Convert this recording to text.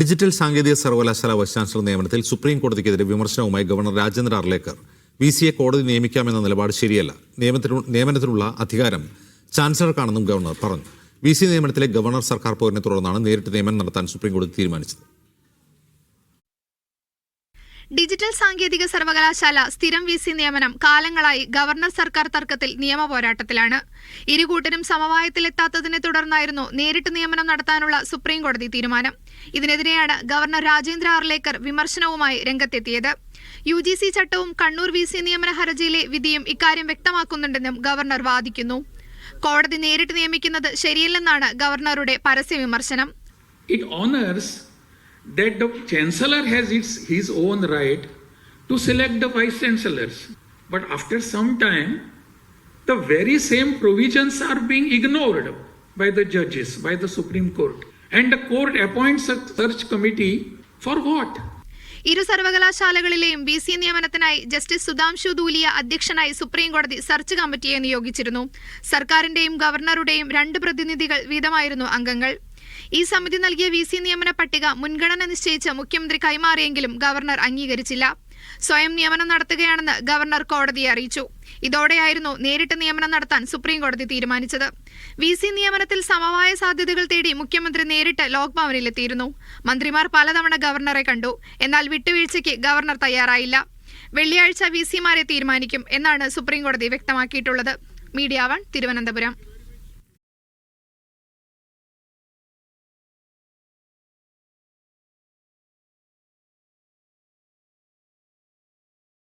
Digital സാങ്കേതിക സർവകലാശാല vice chancellor നിയമനത്തിൽ സുപ്രീം കോടതിക്കെതിരെ വിമർശനവുമായി ഗവർണർ രാജേന്ദ്ര അർലേക്കർ വി സിയെ കോടതി നിയമിക്കാമെന്ന നിലപാട് ശരിയല്ല. നിയമത്തിനു നിയമനത്തിനുള്ള അധികാരം ചാൻസലർക്കാണെന്നും ഗവർണർ പറഞ്ഞു. വി സി നിയമനത്തിലെ ഗവർണർ സർക്കാർ പോരിനെ തുടർന്നാണ് നേരിട്ട് നിയമനം നടത്താൻ സുപ്രീം കോടതി തീരുമാനിച്ചത്. ഡിജിറ്റൽ സാങ്കേതിക സർവകലാശാല സ്ഥിരം വി സി നിയമനം കാലങ്ങളായി ഗവർണർ സർക്കാർ തർക്കത്തിൽ നിയമ പോരാട്ടത്തിലാണ്. ഇരുകൂട്ടരും സമവായത്തിലെത്താത്തതിനെ തുടർന്നായിരുന്നു നേരിട്ട് നിയമനം നടത്താനുള്ള സുപ്രീം കോടതി തീരുമാനം. ഇതിനെതിരെയാണ് ഗവർണർ രാജേന്ദ്ര ആർലേക്കർ വിമർശനവുമായി രംഗത്തെത്തിയത്. യു ജി സി ചട്ടവും കണ്ണൂർ വി സി നിയമന ഹർജിയിലെ വിധിയും ഇക്കാര്യം വ്യക്തമാക്കുന്നുണ്ടെന്നും ഗവർണർ വാദിക്കുന്നു. കോടതി നേരിട്ട് നിയമിക്കുന്നത് ശരിയല്ലെന്നാണ് ഗവർണറുടെ പരസ്യ വിമർശനം. It honors that the chancellor has its, his own right to select the vice chancellors. But after some time, the very same provisions are being ignored by the judges, by the Supreme Court. And the court appoints a search committee for what? ഇരു സർവകലാശാലകളിലെയും V C നിയമനത്തിനായി justice Sudhanshu Dhulia അധ്യക്ഷനായി supreme കോടതി search കമ്മിറ്റിയെ നിയോഗിച്ചിരുന്നു. സർക്കാരിന്റെയും ഗവർണറുടെയും രണ്ട് പ്രതിനിധികൾ വീതമായിരുന്നു അംഗങ്ങൾ. ഈ സമിതി നൽകിയ വി സി നിയമന പട്ടിക മുൻഗണന നിശ്ചയിച്ച് മുഖ്യമന്ത്രി കൈമാറിയെങ്കിലും ഗവർണർ അംഗീകരിച്ചില്ല. സ്വയം നിയമനം നടത്തുകയാണെന്ന് ഗവർണർ കോടതിയെ അറിയിച്ചു. ഇതോടെയായിരുന്നു നേരിട്ട് നിയമനം നടത്താൻ സുപ്രീം കോടതി തീരുമാനിച്ചത്. വി സി നിയമനത്തിൽ സമവായ സാധ്യതകൾ തേടി മുഖ്യമന്ത്രി നേരിട്ട് ലോക്ഭവനിലെത്തിയിരുന്നു. മന്ത്രിമാർ പലതവണ ഗവർണറെ കണ്ടു. എന്നാൽ വിട്ടുവീഴ്ചയ്ക്ക് ഗവർണർ തയ്യാറായില്ല. വെള്ളിയാഴ്ച വി സിമാരെ തീരുമാനിക്കും എന്നാണ് സുപ്രീം കോടതി വ്യക്തമാക്കിയിട്ടുള്ളത്. Media one Thiruvananthapuram.